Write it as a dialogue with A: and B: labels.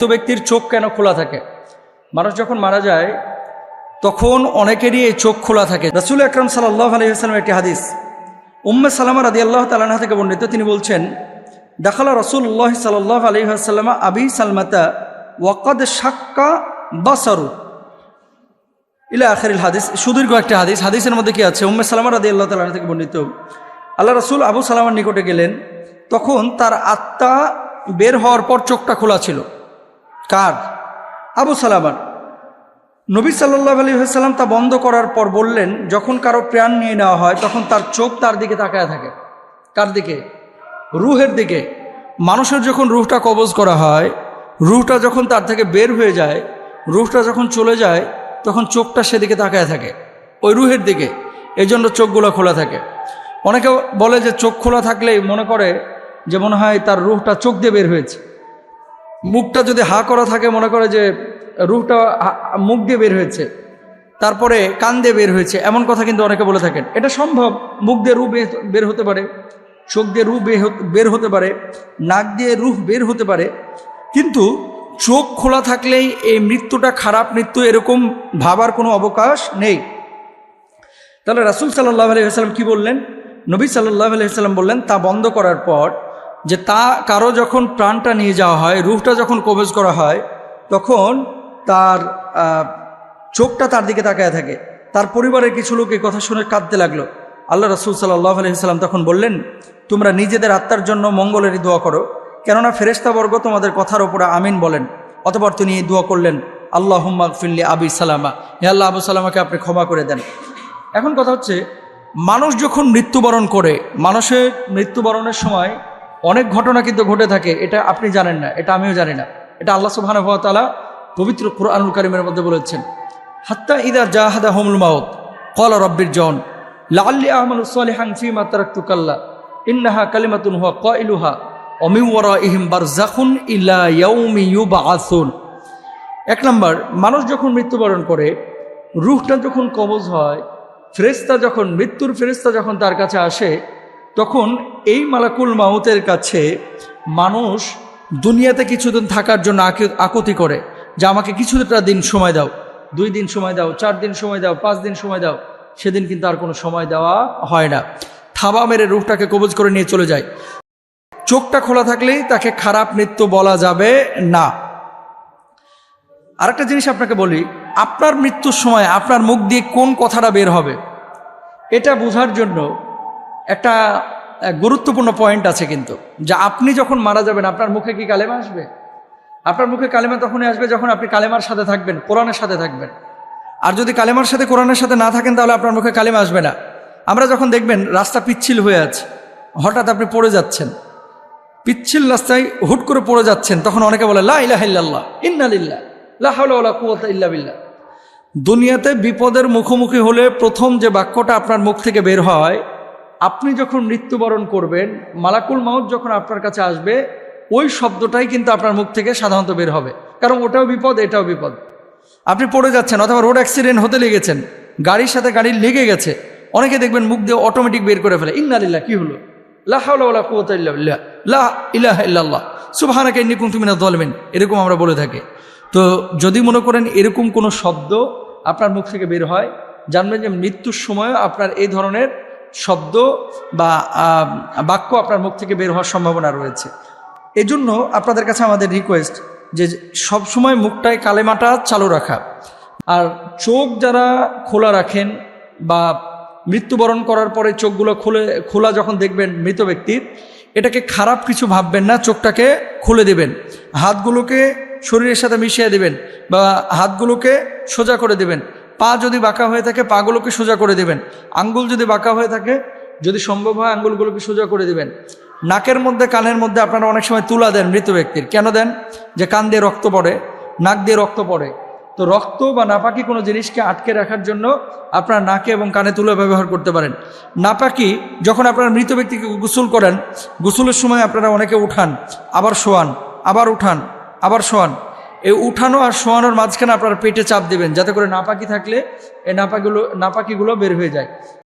A: মৃত ব্যক্তির চোখ কেন খোলা থাকে? মানুষ যখন মারা যায়, তখন অনেকেরই এই চোখ খোলা থাকে। রাসুল আকরম সাল্লাহ আলহিহাস্লামের একটি হাদিস, উম্মে সালামা রাদি আল্লাহ তালাহা থেকে বর্ণিত। তিনি বলছেন, দেখালা রসুল্লাহ সাল্লাহ আলহিহাস্লামা আবি সালমাতা ওয়াকাদ সাক্কা বাসারু। ইলা আখেরিল হাদিস, সুদীর্ঘ একটা হাদিস। হাদিসের মধ্যে কি আছে? উম্মে সালামা রাদি আল্লাহ তালাহ থেকে বর্ণিত। আল্লাহ রসুল আবু সালামার নিকটে গেলেন, তখন তার আত্মা বের হওয়ার পর চোখটা খোলা ছিল। কার? আবু সালামার। নবী সাল্লাহ আলী সাল্লাম তা বন্ধ করার পর বললেন, যখন কারও প্রাণ নিয়ে নেওয়া হয়, তখন তার চোখ তার দিকে তাকায় থাকে। কার দিকে? রুহের দিকে। মানুষের যখন রুহটা কবজ করা হয়, রুহটা যখন তার থেকে বের হয়ে যায়, রুহটা যখন চলে যায়, তখন চোখটা সেদিকে তাকায় থাকে, ওই রুহের দিকে। এই জন্য চোখগুলো খোলা থাকে। অনেকে বলে যে চোখ খোলা থাকলেই মনে করে যে মনে হয় তার রুহটা চোখ দিয়ে বের হয়েছে। মুখটা যদি হা করা থাকে, মনে করে যে রুহটা মুখ দিয়ে বের হয়েছে, তারপরে কান দিয়ে বের হয়েছে, এমন কথা কিন্তু অনেকে বলে থাকেন। এটা সম্ভব? মুখ দিয়ে বে- বের হতে পারে, চোখ দিয়ে বে- বের হতে পারে, নাক দিয়ে রুহ বের হতে পারে, কিন্তু চোখ খোলা থাকলেই এই মৃত্যুটা খারাপ মৃত্যু, এরকম ভাবার কোনো অবকাশ নেই। তাহলে রাসুল সাল্লাহ আলহিহাস্লাম কি বললেন? নবী সাল্লাহ আলহিহাস্লাম বললেন, তা বন্ধ করার পর যে তা কারও যখন প্রাণটা নিয়ে যাওয়া হয়, রুহটা যখন কবজ করা হয়, তখন তার চোখটা তার দিকে তাকায় থাকে। তার পরিবারের কিছু লোক এই কথা শুনে কাঁদতে লাগল। আল্লাহ রসুল সাল্লাহ আলহিহাস্লাম তখন বললেন, তোমরা নিজেদের আত্মার জন্য মঙ্গলেরই দোয়া করো। কেননা ফেরেস্তাবর্গ তোমাদের কথার ওপরে আমিন বলেন, অতপর তিনি এই দোয়া করলেন আল্লাহ হুম্মাক ফিল্লি আবি সালামা। হে আল্লাহ, আবু সালামাকে আপনি ক্ষমা করে দেন। এখন কথা হচ্ছে, মানুষ যখন মৃত্যুবরণ করে, মানুষের মৃত্যুবরণের সময় অনেক ঘটনা কিন্তু ঘটে থাকে, এটা আপনি জানেন না, এটা আমিও জানি না। এটা আল্লাহ সুবাহানুভাতালা পবিত্র কুরআনুল কারিমের মধ্যে বলেছেন, হাত্তা ইদা জাহাদা হোমুল মাউত কল রব্বির জন লাল্লি আহমদ সালিহান ফিমা তারাক্তু কাল্লা, ইন্নাহা কালিমাতুন হুয়া কইলুহা অমিওয়ারা ইহিম বারজাখুন ইলা ইয়াউমি ইউবাআসুন। এক নম্বর, মানুষ যখন মৃত্যুবরণ করে, রুহটা যখন কবজ হয় ফেরেস্তা যখন, মৃত্যুর ফেরেস্তা যখন তার কাছে আসে তখন এই মালাকুল মাউতের কাছে মানুষ দুনিয়াতে কিছুদিন থাকার জন্য আকি- আকুতি করে যে আমাকে কিছুটা দিন সময় দাও, দুই দিন সময় দাও, চার দিন সময় দাও, পাঁচ দিন সময় দাও, সেদিন কিন্তু আর কোনো সময় দেওয়া হয় না। থাবা মেরে রুহটাকে কবজ করে নিয়ে চলে যায়। চোখটা খোলা থাকলেই তাকে খারাপ মৃত্যু বলা যাবে না। আরেকটা জিনিস আপনাকে বলি, আপনার মৃত্যুর সময় আপনার মুখ দিয়ে কোন কথাটা বের হবে? এটা বোঝার জন্য একটা গুরুত্বপূর্ণ পয়েন্ট আছে কিন্তু, যে আপনি যখন মারা যাবেন, আপনার মুখে কি কালেমা আসবে? আপনার মুখে কালেমা তখনই আসবে যখন আপনি কালেমার সাথে থাকবেন, কোরআনের সাথে থাকবেন। আর যদি কালেমার সাথে কোরআনের সাথে না থাকেন, তাহলে আপনার মুখে কালেমা আসবে না। আমরা যখন দেখবেন রাস্তা পিচ্ছিল হয়ে আছে, হঠাৎ আপনি পড়ে যাচ্ছেন, পিচ্ছিল রাস্তায় হুট করে পড়ে যাচ্ছেন, তখন অনেকে বলে, লা ইলাহা ইল্লাল্লাহ, ইন্না লিল্লাহ, লা হাওলা ইল্লা দুনিয়াতে বিপদের মুখোমুখি হলে প্রথম যে বাক্যটা আপনার মুখ থেকে বের হয় আপনি যখন মৃত্যুবরণ করবেন, মালাকুল মাউত যখন আপনার কাছে আসবে, ওই শব্দটাই কিন্তু আপনার মুখ থেকে সাধারণত বের হবে। কারণ ওটাও বিপদ, এটাও বিপদ। আপনি পড়ে যাচ্ছেন অথবা রোড অ্যাক্সিডেন্ট হতে লেগেছেন, গাড়ির সাথে গাড়ি লেগে গেছে, অনেকে দেখবেন মুখ দিয়ে অটোমেটিক বের করে ফেলে ইন্নালিল্লাহ কি হলো? জালিমিন এরকম আমরা বলে থাকি। তো যদি মনে করেন এরকম কোনো শব্দ আপনার মুখ থেকে বের হয়, জানবেন যে মৃত্যুর সময়ও আপনার এই ধরনের শব্দ বা বাক্য আপনার মুখ থেকে বের হওয়ার সম্ভাবনা রয়েছে। এজন্য আপনাদের কাছে আমাদের রিকোয়েস্ট যে সব সময় মুখটায় কালেমাটা চালু রাখা। আর চোখ যারা খোলা রাখেন বা মৃত্যুবরণ করার পরে চোখগুলো খুলে, খোলা যখন দেখবেন মৃত ব্যক্তির এটাকে খারাপ কিছু ভাববেন না, চোখটাকে খুলে দেবেন। হাতগুলোকে শরীরের সাথে মিশিয়ে দেবেন বা হাতগুলোকে সোজা করে দেবেন। পা যদি বাঁকা হয়ে থাকে, পাগুলোকে সোজা করে দেবেন। আঙ্গুল যদি বাঁকা হয়ে থাকে, যদি সম্ভব হয় আঙ্গুলগুলোকে সোজা করে দেবেন। নাকের মধ্যে, কানের মধ্যে আপনারা অনেক সময় তুলা দেন মৃত ব্যক্তির। কেন দেন? যে কান দিয়ে রক্ত পড়ে, নাক দিয়ে রক্ত পড়ে। তো রক্ত বা নাপাকি কোনো জিনিসকে আটকে রাখার জন্য আপনারা নাকে এবং কানে তুলে ব্যবহার করতে পারেন। নাপাকি যখন আপনারা মৃত ব্যক্তিকে গোসল করেন, গোসলের সময় আপনারা অনেকে উঠান, আবার শোয়ান, আবার উঠান, আবার শোয়ান। এই উঠানো আর শোয়ানোর মাঝখানে আপনারা পেটে চাপ দেবেন, যাতে করে নাপাকি থাকলে এই নাপাকিগুলো নাপাকিগুলো বের হয়ে যায়।